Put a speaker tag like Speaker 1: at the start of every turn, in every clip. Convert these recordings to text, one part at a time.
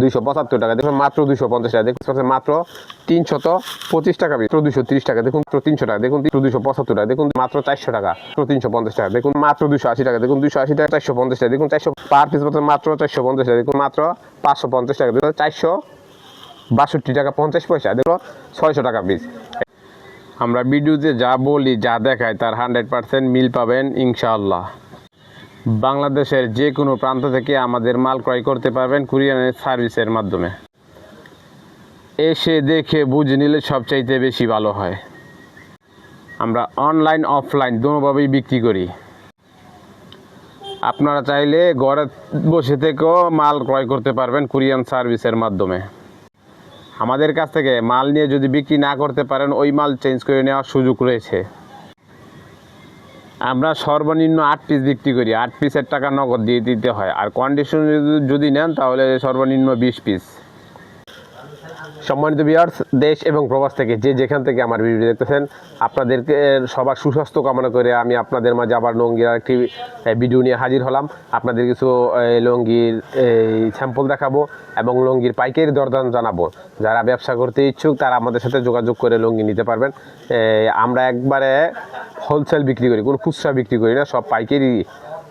Speaker 1: দুইশো পঁচাত্তর টাকা। দেখুন মাত্র দুইশো পঞ্চাশ টাকা। দেখুন মাত্র পঁচিশ টাকা টাকা। দেখুন তিনশো টাকা। দেখুন পঁচাত্তর টাকা। দেখুন মাত্র চারশো টাকা। তিনশো পঞ্চাশ টাকা। দেখুন মাত্র দুইশো আশি টাকা। দেখুন দুইশো আশি টাকা, চারশো পঞ্চাশ টাকা। দেখুন চারশো পার পিস মাত্র চারশো পঞ্চাশ টাকা। দেখুন মাত্র পাঁচশো পঞ্চাশ টাকা। দেখুন চারশো বাষট্টি টাকা পঞ্চাশ পয়সা। দেখুন ছয়শো টাকা পিস। আমরা ভিডিওতে যা বলি, যা দেখাই, তার হান্ড্রেড পার্সেন্ট মিল পাবেন, ইনশাআল্লাহ। বাংলাদেশের যে কোনো প্রান্ত থেকে আমাদের মাল ক্রয় করতে পারবেন কুরিয়ারের সার্ভিসের মাধ্যমে। এসে দেখে বুঝে নিলে সবচাইতে বেশি ভালো হয়। আমরা অনলাইন, অফলাইন দুভাবেই বিক্রি করি। আপনারা চাইলে ঘরে বসে থেকেও মাল ক্রয় করতে পারবেন কুরিয়ান সার্ভিসের মাধ্যমে। আমাদের কাছ থেকে মাল নিয়ে যদি বিক্রি না করতে পারেন, ওই মাল চেঞ্জ করে নেওয়ার সুযোগ রয়েছে। আমরা সর্বনিম্ন আট পিস বিক্রি করি। আট পিসের টাকা নগদ দিয়ে দিতে হয়। আর কন্ডিশন যদি নেন তাহলে সর্বনিম্ন বিশ পিস সম্মানিত বিয়ার্স দেশ এবং প্রবাস থেকে যে যেখান থেকে আমার ভিডিও দেখতেছেন, আপনাদেরকে সবার সুস্বাস্থ্য কামনা করে আমি আপনাদের মাঝে আবার লঙ্গির একটি ভিডিও নিয়ে হাজির হলাম। আপনাদের কিছু লঙ্গির স্যাম্পল দেখাবো এবং লঙ্গির পাইকারি দরদাম জানাব। যারা ব্যবসা করতে ইচ্ছুক, তারা আমাদের সাথে যোগাযোগ করে লঙ্গি নিতে পারবেন। আমরা একবারে হোলসেল বিক্রি করি, কোনো খুচরা বিক্রি করি না, সব পাইকারি।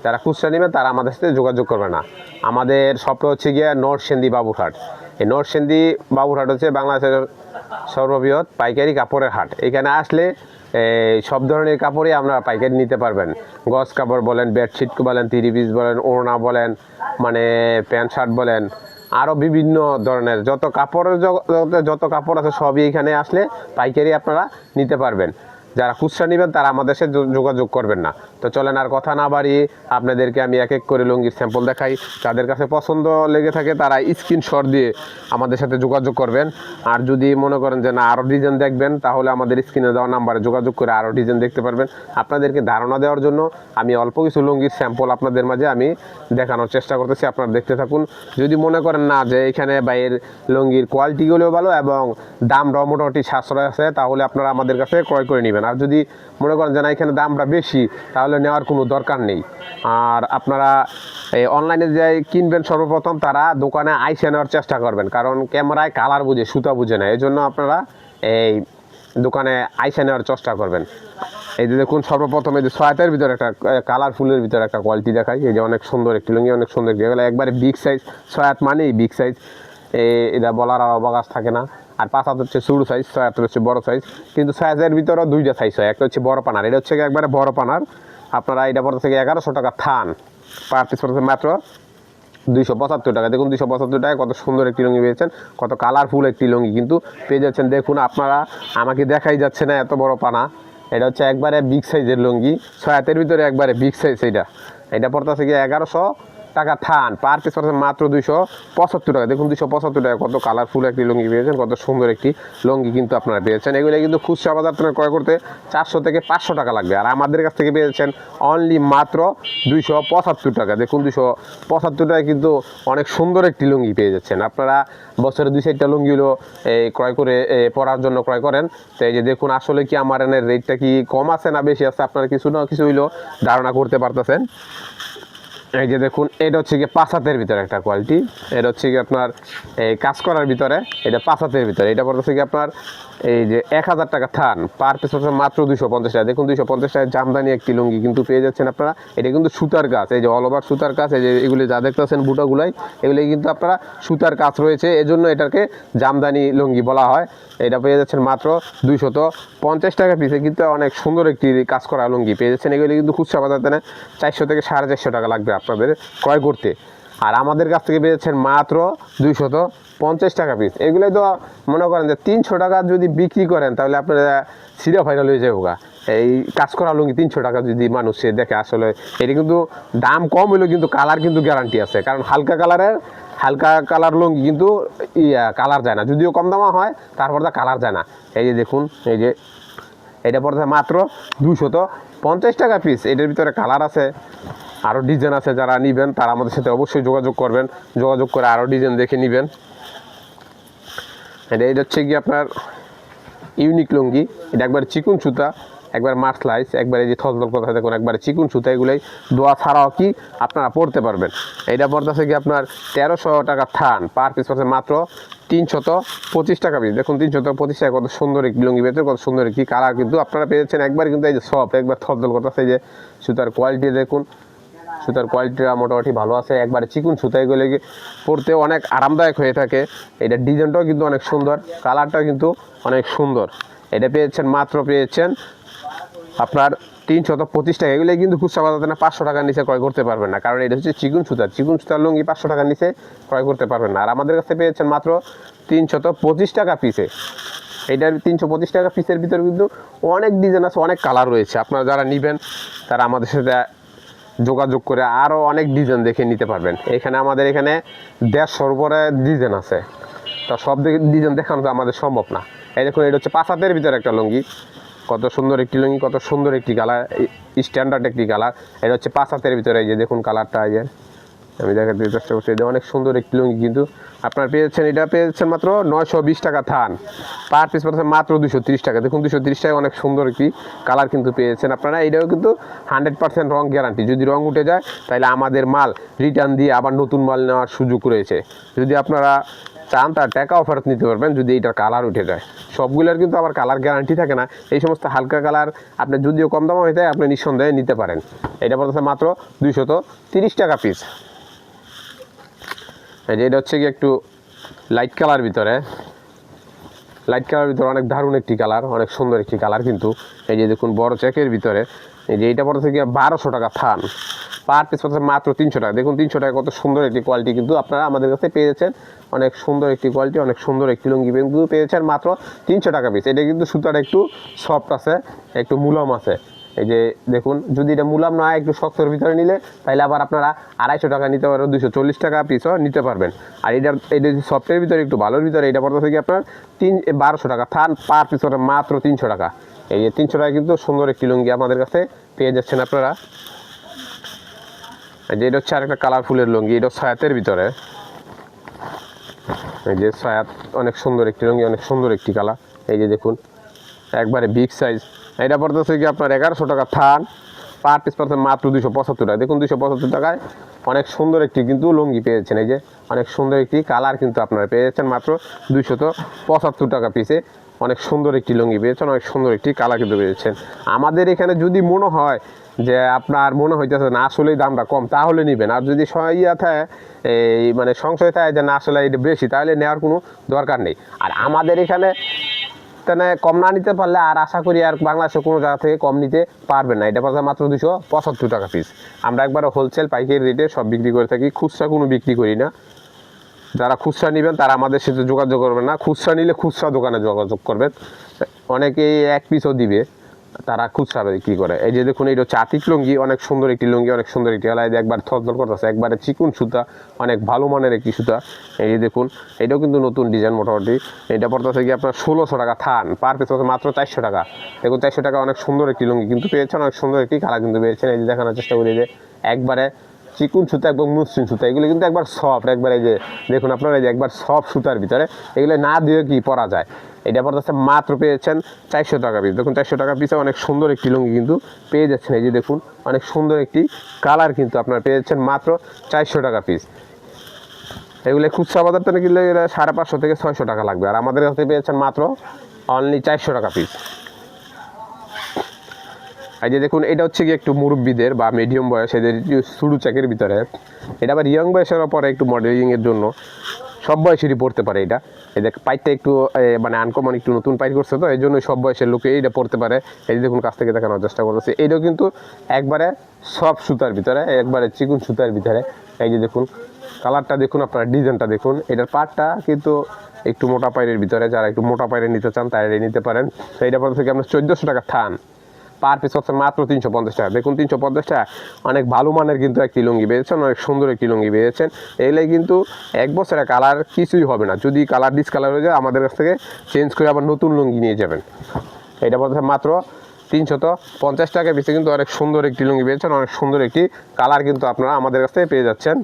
Speaker 1: যারা খুচরা নেবে, তারা আমাদের সাথে যোগাযোগ করবে না। আমাদের শপটা হচ্ছে গিয়ে নর্থ নরসেন্দি বাবুরহাট। এই নরসেন্দি বাবুরহাট হচ্ছে বাংলাদেশের সর্ববৃহৎ পাইকারি কাপড়ের হাট। এখানে আসলে সব ধরনের কাপড়ই আপনারা পাইকারি নিতে পারবেন। গজ কাপড় বলেন, বেডশিট বলেন তিরি পিস বলেন, ওড়না বলেন মানে প্যান্ট শার্ট বলেন আরও বিভিন্ন ধরনের যত কাপড়ের যত কাপড় আছে সবই এখানে আসলে পাইকারি আপনারা নিতে পারবেন। যারা খুচরা নেবেন, তারা আমাদের সাথে যোগাযোগ করবেন না। তো চলেন আর কথা না বাড়িয়ে আপনাদেরকে আমি এক এক করে লুঙ্গির স্যাম্পল দেখাই। যাদের কাছে পছন্দ লেগে থাকে, তারা স্ক্রিনশট দিয়ে আমাদের সাথে যোগাযোগ করবেন। আর যদি মনে করেন যে না আরও ডিজাইন দেখবেন, তাহলে আমাদের স্ক্রিনে দেওয়া নাম্বারে যোগাযোগ করে আরও ডিজাইন দেখতে পারবেন। আপনাদেরকে ধারণা দেওয়ার জন্য আমি অল্প কিছু লুঙ্গির স্যাম্পল আপনাদের মাঝে আমি দেখানোর চেষ্টা করতেছি, আপনারা দেখতে থাকুন। যদি মনে করেন না যে এখানে বাইরের লুঙ্গির কোয়ালিটিগুলোও ভালো এবং দামটাও মোটামুটি সাশ্রয় আছে, তাহলে আপনারা আমাদের কাছে ক্রয় করে নেবেন। আর যদি মনে করেন যে না, এখানে দামটা বেশি, তাহলে নেওয়ার কোনো দরকার নেই। আর আপনারা এই অনলাইনে যে কিনবেন সর্বপ্রথম, তারা দোকানে আইসে নেওয়ার চেষ্টা করবেন। কারণ ক্যামেরায় কালার বুঝে, সুতা বুঝে না। এই জন্য আপনারা এই দোকানে আইসে নেওয়ার চেষ্টা করবেন। এই যে দেখুন, সর্বপ্রথম এই যে সয়াতের ভিতরে একটা কালারফুলের ভিতরে একটা কোয়ালিটি দেখাই। এই যে অনেক সুন্দর একটি লুঙ্গি, অনেক সুন্দর এগুলো একবারে বিগ সাইজ সয়াত মানেই বিগ সাইজ এটা বলার আর অবকাশ থাকে না। আর পাঁচ হাত হচ্ছে ছোটো সাইজ ছয় হাতের হচ্ছে বড় সাইজ কিন্তু সাইজের ভিতরেও দুইটা সাইজ হয়। একটা হচ্ছে বড় পানার, এটা হচ্ছে একবারে বড় পানার। আপনারা এটা পড়তে থেকে এগারোশো টাকা থান। পার পিস পড়তে মাত্র দুইশো পঁচাত্তর টাকা। দেখুন দুইশো পঁচাত্তর টাকায় কত সুন্দর একটি লুঙ্গি পেয়েছেন, কত কালারফুল একটি লুঙ্গি। কিন্তু পেয়ে যাচ্ছেন, দেখুন আপনারা, আমাকে দেখাই যাচ্ছে না এত বড় পানা। এটা হচ্ছে একবারে বিগ সাইজের লুঙ্গি। ছয় হাতের ভিতরে একবারে বিগ সাইজ এটা এটা পড়তেছে গিয়ে এগারোশো টাকা থান। পার পিস পড়ছে মাত্র দুইশো পঁচাত্তর টাকা। দেখুন দুইশো পঁচাত্তর টাকা, কত কালারফুল একটি লুঙ্গি পেয়েছেন, কত সুন্দর একটি লুঙ্গি কিন্তু আপনারা পেয়েছেন। এগুলো কিন্তু খুচরা বাজার থেকে ক্রয় করতে চারশো থেকে পাঁচশো টাকা লাগবে। আর আমাদের কাছ থেকে পেয়েছেন অনলি মাত্র দুইশো পঁচাত্তর টাকা। দেখুন দুইশো পঁচাত্তর টাকা কিন্তু অনেক সুন্দর একটি লুঙ্গি পেয়ে যাচ্ছেন। আপনারা বছরে দুই চারটা লুঙ্গিগুলো এই ক্রয় করে পরার জন্য ক্রয় করেন। তো এই যে দেখুন, আসলে কি আমার এনের রেটটা কি কম আছে না বেশি আছে? আপনারা কিছু না কিছু হইলেও ধারণা করতে পারতেছেন। এই যে দেখুন, এটা হচ্ছে গিয়ে পাঁচাতের ভিতরে একটা কোয়ালিটি এটা হচ্ছে গিয়ে আপনার এই কাজ করার ভিতরে, এটা পাঁচাতের ভিতরে। এটা পড়তেছে গিয়ে আপনার এই যে এক হাজার টাকা থান পার পিস হচ্ছে মাত্র দুইশো পঞ্চাশ টাকা। দেখুন, দুইশো পঞ্চাশ টাকা জামদানি একটি লুঙ্গি কিন্তু পেয়ে যাচ্ছেন আপনারা। এটা কিন্তু সুতার কাজ, এই যে অল ওভার সুতার কাজ, এই যে এগুলি যা দেখতেছেন বুটাগুলাই, এগুলি কিন্তু আপনারা সুতার কাজ রয়েছে। এজন্য এটাকে জামদানি লুঙ্গি বলা হয়। এটা পেয়ে যাচ্ছেন মাত্র দুইশত পঞ্চাশ টাকা পিসে কিন্তু অনেক সুন্দর একটি কাজ করা লুঙ্গি পেয়ে যাচ্ছেন। এগুলি কিন্তু খুচরা বাজার চারশো থেকে সাড়ে চারশো টাকা লাগবে আপনাদের ক্রয় করতে। আর আমাদের কাছ থেকে পেয়েছেন মাত্র দুইশত পঞ্চাশ টাকা পিস এগুলো তো মনে করেন যে তিনশো টাকা যদি বিক্রি করেন, তাহলে আপনারা সিরা ফাইনাল হয়ে যাব এই কাজ করা লুঙ্গি তিনশো টাকা যদি মানুষ সে দেখে আসলে, এটি কিন্তু দাম কম হলেও কিন্তু কালার কিন্তু গ্যারান্টি আছে। কারণ হালকা কালারের হালকা কালার লুঙ্গি কিন্তু ইয়া কালার যায় না। যদিও কম দামা হয়, তারপর তা কালার যায় না। এই যে দেখুন, এই যে এটা পড়ছে মাত্র দুশত পঞ্চাশ টাকা পিস এটার ভিতরে কালার আছে। আরও ডিজাইন আছে যারা নেবেন, তারা আমাদের সাথে অবশ্যই যোগাযোগ করবেন। যোগাযোগ করে আরও ডিজাইন দেখে নেবেন। এটা এটা হচ্ছে কি আপনার ইউনিক লুঙ্গি। এটা একবার চিকুন সুতা, একবার মার্সলাইস একবার এই যে থলথল কথা দেখুন একবারে চিকুন সুতা, এগুলোই দোয়া ছাড়াও কি আপনারা পড়তে পারবেন। এইটা পড়তেছে কি আপনার তেরোশো টাকা থান, পার পিস পড়ছে মাত্র তিনশত পঁচিশ টাকা পিস দেখুন, তিনশত পঁচিশ টাকা, কত সুন্দর একটি লুঙ্গি পেয়েছে কত সুন্দর একটি কালার কিন্তু আপনারা পেয়েছেন একবার কিন্তু এই যে সফট একবার থলথল কথা এই যে সুতার কোয়ালিটি দেখুন। সুতার কোয়ালিটিটা মোটামুটি ভালো আছে। একবারে চিকুন সুতা এগুলো কি পরতে অনেক আরামদায়ক হয়ে থাকে। এটা ডিজাইনটাও কিন্তু অনেক সুন্দর, কালারটাও কিন্তু অনেক সুন্দর। এটা পেয়েছেন, মাত্র পেয়েছেন আপনার তিনশত পঁচিশ টাকা। এগুলো কিন্তু খুচরা বাজাতে না পাঁচশো টাকার নিচে ক্রয় করতে পারবেন না। কারণ এটা হচ্ছে চিকুন সুতা। চিকুন সুতার লুঙ্গি পাঁচশো টাকার নিচে ক্রয় করতে পারবেন না। আর আমাদের কাছে পেয়েছেন মাত্র তিনশত পঁচিশ টাকা পিসে এইটার তিনশো পঁচিশ টাকা পিসের ভিতরে কিন্তু অনেক ডিজাইন আছে, অনেক কালার রয়েছে। আপনারা যারা নেবেন, তারা আমাদের সাথে যোগাযোগ করে আরও অনেক ডিজাইন দেখে নিতে পারবেন। এখানে আমাদের এখানে দেড়শোর উপরে ডিজাইন আছে। তা সব ডিজাইন দেখানো তো আমাদের সম্ভব না। এই দেখুন, এটা হচ্ছে পাঁচ হাতের ভিতরে একটা লুঙ্গি। কত সুন্দর একটি লুঙ্গি, কত সুন্দর একটি কালার স্ট্যান্ডার্ড একটি কালার। এটা হচ্ছে পাঁচ হাতের ভিতরে, এই যে দেখুন কালারটা, এই যে। আমি দেখাতে চেষ্টা করছি। এটা অনেক সুন্দর একটি লুঙ্গি কিন্তু আপনার পেয়েছেন, এটা পেয়েছেন মাত্র নয়শো বিশ টাকা থান। পার পিস পাচ্ছেন মাত্র দুশো তিরিশ টাকা। দেখুন দুশো তিরিশ টাকা অনেক সুন্দর একটি কালার কিন্তু পেয়েছেন আপনারা। এটাও কিন্তু হান্ড্রেড পার্সেন্ট রং গ্যারান্টি যদি রং উঠে যায়, তাহলে আমাদের মাল রিটার্ন দিয়ে আবার নতুন মাল নেওয়ার সুযোগ রয়েছে। যদি আপনারা চান, তার টাকাও ফেরত নিতে পারবেন যদি এইটার কালার উঠে যায়। সবগুলোর কিন্তু আবার কালার গ্যারান্টি থাকে না। এই সমস্ত হালকা কালার আপনি যদিও কম দাম হয়ে যায়, আপনি নিঃসন্দেহে নিতে পারেন। এটা বলতেছে মাত্র দুইশত তিরিশ টাকা পিস এই যে এটা হচ্ছে কি একটু লাইট কালার ভিতরে। লাইট কালার ভিতরে অনেক দারুণ একটি কালার অনেক সুন্দর একটি কালার কিন্তু। এই যে দেখুন, বড় চেকের ভিতরে। এই যে এইটা পড়ছে গিয়ে বারোশো টাকা থান। পার পিস পড়ছে মাত্র তিনশো টাকা। দেখুন, তিনশো টাকা কত সুন্দর একটি কোয়ালিটি কিন্তু আপনারা আমাদের কাছে পেয়েছেন। অনেক সুন্দর একটি কোয়ালিটি অনেক সুন্দর একটি লুঙ্গি কিন্তু পেয়েছেন মাত্র তিনশো টাকা পিস এটা কিন্তু সুতাটা একটু সফট আছে, একটু মুলম আছে। এই যে দেখুন, যদি এটা মুলাম না হয়, একটু শক্তর ভিতরে নিলে, তাহলে আবার আপনারা আড়াইশো টাকা নিতে পারবেন দুশো চল্লিশ টাকা পিসও নিতে পারবেন। আর এটা এটা যদি সফটের ভিতরে, একটু ভালোর ভিতরে, এটা পড়তে থেকে আপনার? তিন বারোশো টাকা। থান পার পিস মাত্র তিনশো টাকা। এই যে তিনশো টাকা কিন্তু সুন্দর একটি লুঙ্গি আমাদের কাছে পেয়ে যাচ্ছেন আপনারা। এই যে এটা হচ্ছে আরেকটা কালারফুলের লুঙ্গি, এটা ছায়াতের ভিতরে। এই যে ছায়াত অনেক সুন্দর একটি লুঙ্গি, অনেক সুন্দর একটি কালার এই যে দেখুন, একবারে বিগ সাইজ এটা পড়তেছে কি আপনার এগারোশো টাকা থান পার পিস পড়ছে মাত্র দুশো পঁচাত্তর টাকা। দেখুন দুশো পঁচাত্তর টাকায় অনেক সুন্দর একটি কিন্তু লুঙ্গি পেয়েছেন। এই যে অনেক সুন্দর একটি কালার কিন্তু আপনারা পেয়েছেন মাত্র দুইশত পঁচাত্তর টাকা পিসে অনেক সুন্দর একটি লুঙ্গি পেয়েছেন, অনেক সুন্দর একটি কালার কিন্তু পেয়েছেন। আমাদের এখানে যদি মনে হয় যে আপনার মনে হইতেছে না, আসলেই দামটা কম, তাহলে নেবেন। আর যদি ইয়া থাকে, এই মানে সংশয় থাকে যে না, আসলে এটা বেশি, তাহলে নেওয়ার কোনো দরকার নেই। আর আমাদের এখানে তাহলে কম না নিতে পারলে আর আশা করি আর বাংলাদেশে কোনো জায়গা থেকে কম নিতে পারবেন না। এটা পাচ্ছে মাত্র দুশো পঁচাত্তর টাকা পিস আমরা একবার হোলসেল পাইকারি রেটে সব বিক্রি করে থাকি, খুচরা কোনো বিক্রি করি না। যারা খুচরা নেবেন, তারা আমাদের সাথে যোগাযোগ করবেন না। খুচরা নিলে খুচরা দোকানে যোগাযোগ করবেন। অনেকেই এক পিসও দিবে। তারা খুচরা বিক্রি করে। এই যে দেখুন, এইটা হচ্ছে আতিক লুঙ্গি, অনেক সুন্দর একটি লুঙ্গি, অনেক সুন্দর একটি আলাদা এই যে একবার থরথর করতেছে। একবারে চিকুন সুতা, অনেক ভালো মানের একটি সুতা। এই যে দেখুন, এটাও কিন্তু নতুন ডিজাইন মোটামুটি। এটা পড়তেছে কি আপনার ষোলোশো টাকা থান। পার পিস হচ্ছে মাত্র চারশো টাকা। দেখুন, চারশো টাকা অনেক সুন্দর একটি লুঙ্গি কিন্তু পেয়েছেন, অনেক সুন্দর একটি কালার কিন্তু পেয়েছেন। এই যে দেখানোর চেষ্টা করি যে একবারে চিকুন সুতা এবং মসৃণ সুতা, এগুলো কিন্তু একবার সফট একবার এই যে, দেখুন আপনারা এই যে একবার সফট সুতার ভিতরে, এগুলো না দিয়ে কি পরা যায়? এটা পড়তেছে মাত্র পেয়েছেন চারশো টাকা পিস দেখুন চারশো টাকা পিসে অনেক সুন্দর একটি লুঙ্গি কিন্তু পেয়ে যাচ্ছেন। এই যে দেখুন, অনেক সুন্দর একটি কালার কিন্তু আপনারা পেয়েছেন মাত্র চারশো টাকা পিস এগুলো খুচরা বাজার থেকে কিনলে সাড়ে পাঁচশো থেকে ছয়শো টাকা লাগবে। আর আমাদের কাছে পেয়েছেন মাত্র অনলি চারশো টাকা পিস এই যে দেখুন, এটা হচ্ছে কি একটু মুরব্বীদের বা মিডিয়াম বয়স এদের শুরু চাকের ভিতরে, এটা আবার ইয়ং বয়সের পরে একটু মডেলিংয়ের জন্য সব বয়সেরই পড়তে পারে এটা। এই দেখ পাইটটা একটু মানে আনকমন একটু নতুন পাইট করছে তো এই জন্য সব বয়সের লোকে এইটা পড়তে পারে। এই যে দেখুন, কাছ থেকে দেখানোর চেষ্টা করতেছে। এইটাও কিন্তু একবারে সব সুতার ভিতরে, একবারে চিকুন সুতার ভিতরে। এই যে দেখুন, কালারটা দেখুন, আপনার ডিজাইনটা দেখুন। এটার পাটটা কিন্তু একটু মোটা পাইরের ভিতরে, যারা একটু মোটা পাইরে নিতে চান তারা নিতে পারেন। তো এইটা পড়ে থেকে আপনার চোদ্দোশো টাকা থান। পার পিস হচ্ছে মাত্র তিনশো পঞ্চাশ টাকা। দেখুন, তিনশো পঞ্চাশ টাকা, অনেক ভালো মানের কিন্তু একটি লুঙ্গি পেয়েছেন অনেক সুন্দর একটি লুঙ্গি পেয়েছেন এগুলো কিন্তু এক বছরের কালার কিছুই হবে না। যদি কালার ডিসকালার হয়ে যায়, আমাদের কাছ থেকে চেঞ্জ করে আবার নতুন লুঙ্গি নিয়ে যাবেন। এটা বলতে মাত্র তিনশত পঞ্চাশ টাকা পিসে কিন্তু অনেক সুন্দর একটি লুঙ্গি পেয়েছেন অনেক সুন্দর একটি কালার কিন্তু আপনারা আমাদের কাছ থেকে পেয়ে যাচ্ছেন।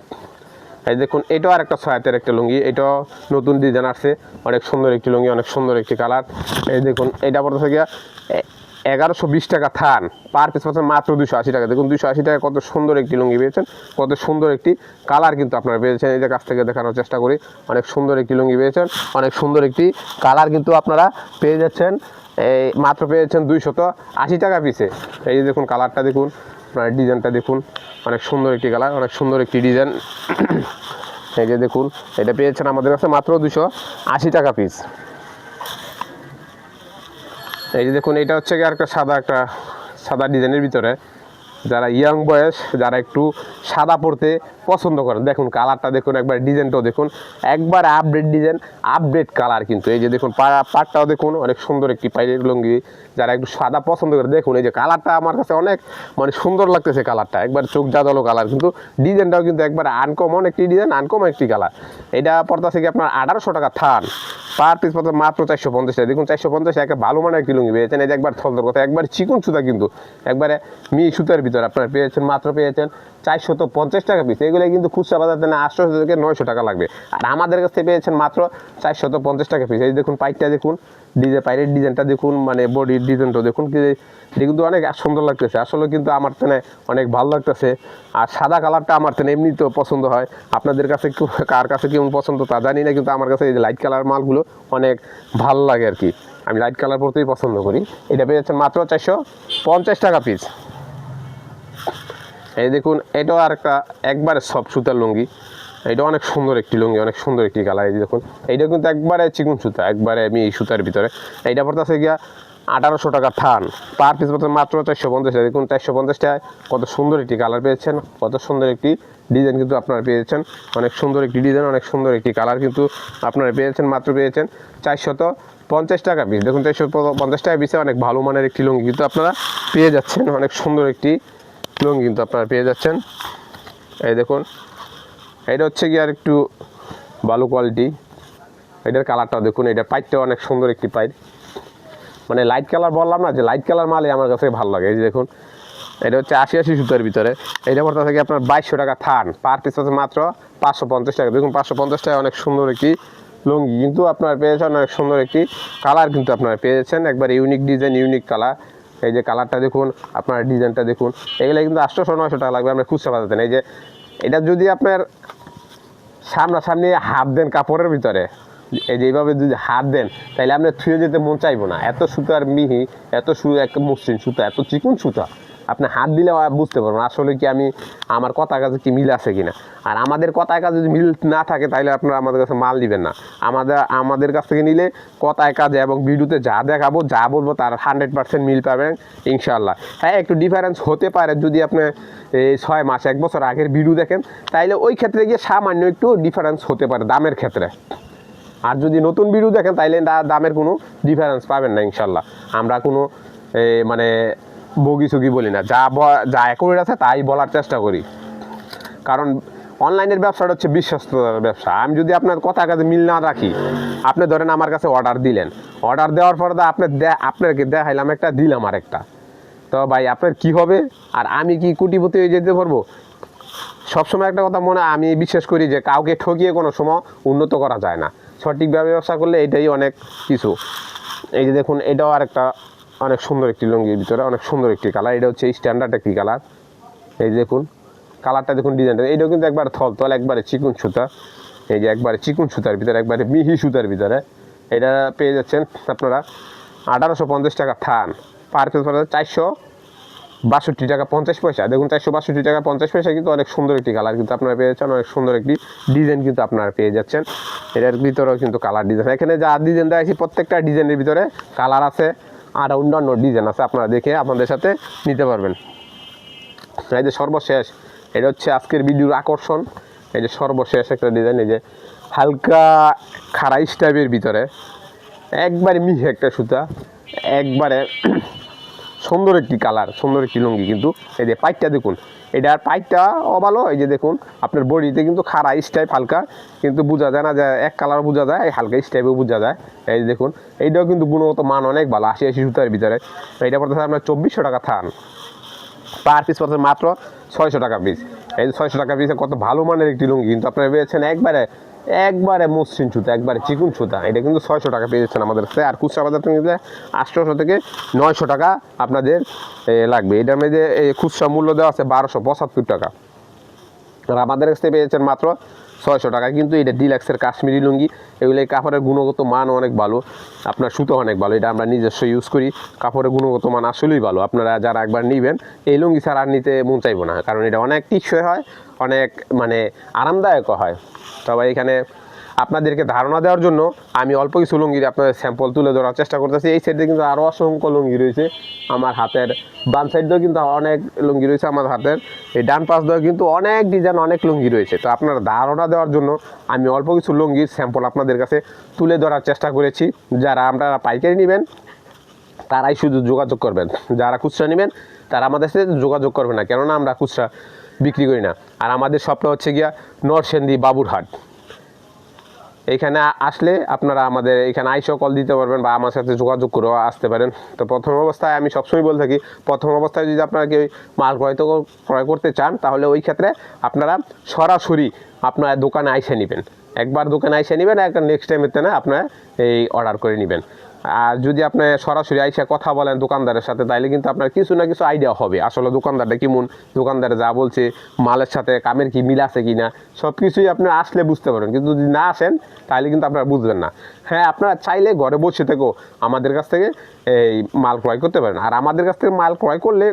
Speaker 1: এই দেখুন, এটাও আর একটা ছয়াতের একটা লুঙ্গি, এটাও নতুন ডিজাইন আসছে, অনেক সুন্দর একটি লুঙ্গি, অনেক সুন্দর একটি কালার এই দেখুন, এটা গিয়া এ- এগারোশো বিশ টাকা থান। পার পিস পাচ্ছেন মাত্র দুশো আশি টাকা। দেখুন দুশো আশি টাকা কত সুন্দর একটি লুঙ্গি পেয়েছেন, কত সুন্দর একটি কালার কিন্তু আপনারা পেয়েছেন। এই যে কাছ থেকে দেখানোর চেষ্টা করি, অনেক সুন্দর একটি লুঙ্গি পেয়েছেন, অনেক সুন্দর একটি কালার কিন্তু আপনারা পেয়ে যাচ্ছেন। এই মাত্র পেয়েছেন দুইশত আশি টাকা পিসে এই যে দেখুন, কালারটা দেখুন, আপনার ডিজাইনটা দেখুন, অনেক সুন্দর একটি কালার, অনেক সুন্দর একটি ডিজাইন। এই যে দেখুন, এটা পেয়েছেন আমাদের কাছে মাত্র দুশো আশি টাকা পিস এই যে দেখুন, এটা হচ্ছে আর একটা সাদা একটা, সাদা ডিজাইনের ভিতরে যারা ইয়াং বয়স যারা একটু সাদা পরতে পছন্দ করেন, দেখুন কালারটা দেখুন, একবার ডিজাইনটাও দেখুন, একবার আপডেট ডিজাইন আপডেট কালার কিন্তু। এই যে দেখুন পাটটাও দেখুন, অনেক সুন্দর একটি পাইলের লুঙ্গি যারা একটু সাদা পছন্দ করে, দেখুন এই যে কালারটা আমার কাছে অনেক মানে সুন্দর লাগতেছে কালারটা একবার চোখ জাদালো কালার কিন্তু ডিজাইনটাও কিন্তু একবার আনকমন একটি ডিজাইন আনকমন একটি কালার এটা পড়তেছে কি আপনার আঠারোশো টাকা থান পার পিস পড়তে মাত্র চারশো পঞ্চাশ টাকা। দেখুন চারশো পঞ্চাশ একটা ভালো মানের একটি লুঙ্গি পেয়েছেন, এই যে একবার থলদর কথা, একবার চিকুন সুতা কিন্তু, একবারে মি সুতার ভিতরে আপনারা পেয়েছেন, মাত্র পেয়েছেন চারশো পঞ্চাশ টাকা পিস এগুলো কিন্তু খুচরা বাজার থেকে আটশো থেকে নয়শো টাকা লাগবে। আর আমাদের কাছে পেয়েছেন মাত্র চারশত পঞ্চাশ টাকা পিস এই দেখুন, পাইপটা দেখুন ডিজাইন পাইপের ডিজাইনটা দেখুন মানে বডির ডিজাইনটা দেখুন। কি কিন্তু অনেক সুন্দর লাগতেছে, আসলে কিন্তু আমার তেনে অনেক ভালো লাগতেছে। আর সাদা কালারটা আমার তেনে এমনিতেও পছন্দ হয়। আপনাদের কাছে কার কাছে কেমন পছন্দ তা জানি না, কিন্তু আমার কাছে এই লাইট কালার মালগুলো অনেক ভালো লাগে আর কি। আমি লাইট কালার পরতেই পছন্দ করি। এটা পেয়ে যাচ্ছেন মাত্র চারশো পঞ্চাশ টাকা পিস এই দেখুন, এটাও আর একটা একবারে সব সুতার লুঙ্গি। এটা অনেক সুন্দর একটি লুঙ্গি, অনেক সুন্দর একটি কালার, এই দেখুন। এইটা কিন্তু একবারে চিকুন সুতা, একবারে আমি এই সুতার ভিতরে। এইটা পড়তেছে গিয়া আঠারোশো টাকা থান পার পিস পড়তে মাত্র চারশো পঞ্চাশ দেখুন, চারশো পঞ্চাশ টাকায় কত সুন্দর একটি কালার পেয়েছেন, কত সুন্দর একটি ডিজাইন কিন্তু আপনারা পেয়েছেন। অনেক সুন্দর একটি ডিজাইন, অনেক সুন্দর একটি কালার কিন্তু আপনারা পেয়েছেন, মাত্র পেয়েছেন চারশত পঞ্চাশ টাকা পিস দেখুন, চারশো পঞ্চাশ টাকা পিসে অনেক ভালো মানের একটি লুঙ্গি কিন্তু আপনারা পেয়ে যাচ্ছেন। অনেক সুন্দর একটি লুঙ্গি কিন্তু আপনারা পেয়ে যাচ্ছেন। এই দেখুন এটা হচ্ছে কি আর একটু ভালো কোয়ালিটি এটার কালারটা দেখুন, এটা পাইপটাও অনেক সুন্দর একটি পাইপ মানে লাইট কালার বললাম না, যে লাইট কালার মালে আমার কাছে ভালো লাগে। এই যে দেখুন, এটা হচ্ছে আশি আশি সুতার ভিতরে। এইটা পড়তে থাকে আপনার বাইশশো টাকা থান। পার পিস হচ্ছে মাত্র পাঁচশো পঞ্চাশ টাকা। দেখুন, পাঁচশো পঞ্চাশ টাকা অনেক সুন্দর একটি লুঙ্গি। কিন্তু আপনারা পেয়েছেন অনেক সুন্দর একটি কালার কিন্তু আপনারা পেয়েছেন একবার ইউনিক ডিজাইন ইউনিক কালার এই যে কালারটা দেখুন, আপনার ডিজাইনটা দেখুন এগুলো কিন্তু আটশোশো, নয়শো টাকা লাগবে আপনার খুচরা বাজাতেন এই যে, এটা যদি আপনার সামনাসামনি হাত দেন কাপড়ের ভিতরে, এই যে এইভাবে যদি হাত দেন, তাহলে আপনি থুয়ে যেতে মন চাইব না। এত সুতার মিহি, এত সু এক মসৃণ সুতা, এত চিকুন সুতা। আপনি হাত দিলে বুঝতে পারবেন আসলে কি আমি, আমার কথা কাজে কি মিল আছে কিনা। আর আমাদের কথায় কাজে যদি মিল না থাকে তাহলে আপনারা আমাদের কাছে মাল দিবেন না। আমাদের আমাদের কাছ থেকে নিলে কথায় কাজে এবং ভিডিওতে যা দেখাবো, যা বলব, তার হান্ড্রেড পার্সেন্ট মিল পাবেন ইনশাল্লাহ হ্যাঁ একটু ডিফারেন্স হতে পারে যদি আপনি এই ছয় মাস, এক বছর আগের ভিডিও দেখেন, তাইলে ওই ক্ষেত্রে গিয়ে সামান্য একটু ডিফারেন্স হতে পারে দামের ক্ষেত্রে। আর যদি নতুন ভিডিও দেখেন, তাইলে দা- দামের কোনো ডিফারেন্স পাবেন না ইনশাল্লাহ আমরা কোনো মানে বগি সুগি বলি না। যা যা অ্যাকুরেট আছে তাই বলার চেষ্টা করি। কারণ অনলাইনের ব্যবসাটা হচ্ছে বিশ্বস্ততার ব্যবসা। আমি যদি আপনার কথা কাছে মিল না রাখি, আপনি ধরেন আমার কাছে অর্ডার দিলেন। অর্ডার দেওয়ার পরে তো আপনার দে- আপনাকে দেখাইলাম একটা, দিলাম আর একটা তো ভাই, আপনার কি হবে? আর আমি কি কুটিপতি হয়ে যেতে পারব? সবসময় একটা কথা মনে, আমি বিশ্বাস করি যে কাউকে ঠকিয়ে কোনো সময় উন্নত করা যায় না। সঠিকভাবে ব্যবসা করলে এটাই অনেক কিছু। এই যে দেখুন, এটাও আর একটা অনেক সুন্দর একটি লুঙ্গির ভিতরে, অনেক সুন্দর একটি কালার। এটা হচ্ছে স্ট্যান্ডার্ড একটি কালার। এই দেখুন, কালারটা দেখুন ডিজাইনটা এইটাও কিন্তু একবার থল থল, একবারে চিকুন সুতা। এই যে একবারে চিকুন সুতার ভিতরে, একবারে মিহি সুতার ভিতরে। এটা পেয়ে যাচ্ছেন আপনারা আঠারোশো পঞ্চাশ টাকা থান। পার পিস চারশো বাষট্টি টাকা পঞ্চাশ পয়সা। দেখুন, চারশো বাষট্টি টাকা পঞ্চাশ পয়সা কিন্তু অনেক সুন্দর একটি কালার কিন্তু আপনারা পেয়ে যাচ্ছেন, অনেক সুন্দর একটি ডিজাইন কিন্তু আপনারা পেয়ে যাচ্ছেন। এটার ভিতরেও কিন্তু কালার ডিজাইন এখানে যা ডিজাইন দেওয়া প্রত্যেকটা ডিজাইনের ভিতরে কালার আছে। আর অন্যান্য ডিজাইন আছে, আপনারা দেখে আপনাদের সাথে নিতে পারবেন। এই যে সর্বশেষ, এটা হচ্ছে আজকের ভিডিওর আকর্ষণ। এই যে সর্বশেষ একটা ডিজাইন এই যে হালকা খারাইশ স্টাইপের ভিতরে, একবারে মিহি একটা সুতা, একবারে সুন্দর একটি কালার সুন্দর একটি লুঙ্গি কিন্তু এই যে পাইটটা দেখুন এটার পাইটটা অভালো এই যে দেখুন, আপনার বডিতে কিন্তু খাড়া স্টাইপ হালকা, কিন্তু বোঝা যায় না যে এক কালার বোঝা যায়, এই হালকা স্টাইপও বোঝা যায়। এই দেখুন, এইটাও কিন্তু গুণগত মান অনেক ভালো, আশি আশি সুতার ভিতরে। এইটা পড়তেছে আপনার চব্বিশশো টাকা থান। পার পিস পড়ছে মাত্র ছয়শো টাকা পিস এই ছয়শো টাকা পিসে কত ভালো মানের একটি লুঙ্গি, কিন্তু আপনারা পেয়েছেন একবারে একবারে মসৃণ সুতা, একবারে চিকুন সুতা। এটা কিন্তু ছয়শো টাকা পেয়ে যাচ্ছেন আমাদের কাছে। আর খুচরা বাজার থেকে আটশোশো থেকে নয়শো টাকা আপনাদের লাগবে। এটার মধ্যে খুচরা মূল্য দেওয়া আছে বারোশো পঁচাত্তর টাকা। আর আমাদের কাছে পেয়েছেন মাত্র ছয়শো টাকা কিন্তু এটা ডিলাক্সের কাশ্মীরি লুঙ্গি, এগুলো এই কাপড়ের গুণগত মান অনেক ভালো। আপনার সুতো অনেক ভালো, এটা আমরা নিজস্ব ইউজ করি। কাপড়ের গুণগত মান আসলেই ভালো। আপনারা যারা একবার নিবেন, এই লুঙ্গি ছাড়া আর নিতে মন চাইব না। কারণ এটা অনেক টিকসই হয়, অনেক মানে আরামদায়কও হয়। তবে এখানে আপনাদেরকে ধারণা দেওয়ার জন্য আমি অল্প কিছু লুঙ্গির আপনাদের স্যাম্পল তুলে ধরার চেষ্টা করতেছি। এই সাইডে কিন্তু আরও অসংখ্য লুঙ্গি রয়েছে। আমার হাতের বাম সাইড দিয়েও কিন্তু অনেক লুঙ্গি রয়েছে আমার হাতের। এই ডান পাশ দিয়েও কিন্তু অনেক ডিজাইন অনেক লুঙ্গি রয়েছে। তো আপনারা ধারণা দেওয়ার জন্য আমি অল্প কিছু লুঙ্গির স্যাম্পল আপনাদের কাছে তুলে ধরার চেষ্টা করেছি। যারা আপনারা পাইকারি নেবেন, তারাই শুধু যোগাযোগ করবেন। যারা খুচরা নেবেন, তারা আমাদের সাথে যোগাযোগ করবে না। কেননা আমরা খুচরা বিক্রি করি না। আর আমাদের শপটা হচ্ছে গিয়া নরসেন্দি বাবুরহাট। এইখানে আ- আসলে আপনারা আমাদের এখানে আইসো কল দিতে পারবেন বা আমার সাথে যোগাযোগ করেও আসতে পারেন। তো প্রথম অবস্থায় আমি সবসময় বলে থাকি, প্রথম অবস্থায় যদি আপনারা কেউ মাল ক্রয় ক্রয় করতে চান, তাহলে ওই ক্ষেত্রে আপনারা সরাসরি আপনার দোকানে আইসে নেবেন। একবার দোকানে আইসে নেবেন, একটা নেক্সট টাইমের না আপনারা এই অর্ডার করে নেবেন। আর যদি আপনি সরাসরি আইসা কথা বলেন দোকানদারের সাথে, তাইলে কিন্তু আপনার কিছু না কিছু আইডিয়া হবে। আসলে দোকানদারটা কেমন? দোকানদার যা বলছে, মালের সাথে কামের কি মিল আছে কি না সব কিছুই আপনি আসলে বুঝতে পারবেন। কিন্তু যদি না আসেন তাহলে কিন্তু আপনারা বুঝবেন না। হ্যাঁ আপনারা চাইলে ঘরে বসে থেকেও আমাদের কাছ থেকে এই মাল ক্রয় করতে পারেন। আর আমাদের কাছ থেকে মাল ক্রয় করলে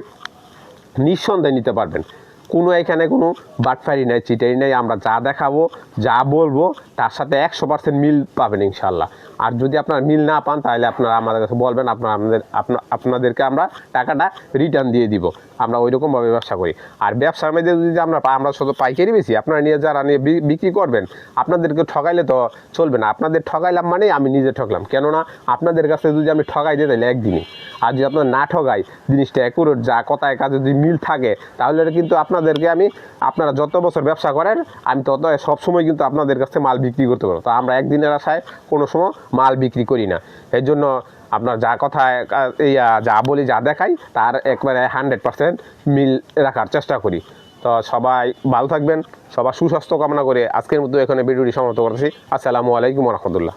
Speaker 1: নিঃসন্দেহে নিতে পারবেন। কোনো এখানে কোনো বাটফারি নাই, চিটারি নাই। আমরা যা দেখাবো, যা বলব, তার সাথে একশো পার্সেন্ট মিল পাবেন ইনশাল্লাহ আর যদি আপনারা মিল না পান, তাহলে আপনারা আমাদের কাছে বলবেন, আপনারা আমাদের আপনা- আপনাদেরকে আমরা টাকাটা রিটার্ন দিয়ে দিব। আমরা ওই রকমভাবে ব্যবসা করি। আর ব্যবসার মধ্যে যদি আমরা আমরা শুধু পাইকারি বেশি, আপনারা নিয়ে যারা নিয়ে বিক্রি করবেন, আপনাদেরকে ঠকাইলে তো চলবে না। আপনাদের ঠকাইলাম মানে আমি নিজে ঠকলাম। কেননা আপনাদের কাছে যদি আমি ঠকাই দিই তাহলে একদিনই। আর যদি আপনার না ঠকাই, জিনিসটা অ্যাকুরেট যা কথায় কাজে যদি মিল থাকে, তাহলে কিন্তু আপনাদেরকে আমি, আপনারা যত বছর ব্যবসা করেন, আমি তত সবসময় কিন্তু আপনাদের কাছে মাল বিক্রি করতে পারব। তো আমরা একদিনের আশায় কোনো সময় মাল বিক্রি করি না। এর জন্য আপনার যা কথা যা বলি, যা দেখাই, তার একবারে হান্ড্রেড পার্সেন্ট মিল রাখার চেষ্টা করি। তো সবাই ভালো থাকবেন, সবার সুস্বাস্থ্য কামনা করে আজকের মতো এখানে ভিডিওটি সমাপ্ত করতেছি আসসালামু আলাইকুম রহমতুল্লাহ।